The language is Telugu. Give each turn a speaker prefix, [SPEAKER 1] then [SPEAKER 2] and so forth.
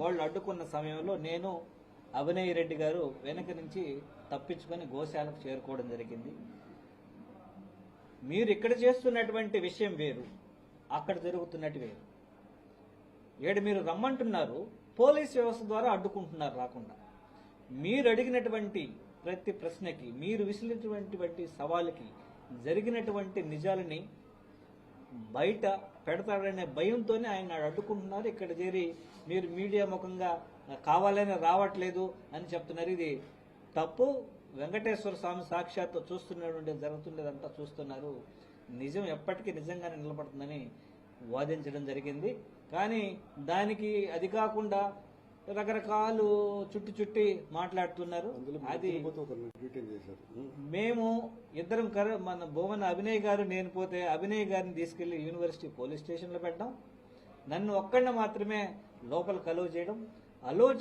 [SPEAKER 1] వాళ్ళు అడ్డుకున్న సమయంలో నేను అభినయ్ రెడ్డి గారు వెనక నుంచి తప్పించుకొని గోశాలకు చేరుకోవడం జరిగింది. మీరు ఇక్కడ చేస్తున్నటువంటి విషయం వేరు అక్కడ జరుగుతున్నట్టు వేరు. ఏడు మీరు రమ్మంటున్నారు పోలీస్ వ్యవస్థ ద్వారా అడ్డుకుంటున్నారు రాకుండా. మీరు అడిగినటువంటి ప్రతి ప్రశ్నకి మీరు విసిలినటువంటి సవాలుకి జరిగినటువంటి నిజాలని బయట పెడతాడనే భయంతోనే ఆయన అడ్డుకుంటున్నారు. ఇక్కడ చేరి మీరు మీడియా ముఖంగా కావాలని రావట్లేదు అని చెప్తున్నారు. ఇది తప్పు. వెంకటేశ్వర స్వామి సాక్షాత్తు చూస్తున్నటువంటి జరుగుతుండేదంతా చూస్తున్నారు. నిజం ఎప్పటికీ నిజంగానే నిలబడుతుందని వాదించడం జరిగింది. కానీ దానికి అది కాకుండా రకరకాలు చుట్టి చుట్టి మాట్లాడుతున్నారు. అది. మేము ఇద్దరం మన భువన అభినయ్ గారు నేను పోతే అభినయ్ గారిని తీసుకెళ్ళి యూనివర్సిటీ పోలీస్ స్టేషన్లో పెట్టడం. నన్ను ఒక్కడిని మాత్రమే లోపల కలువ చేయడం. అలో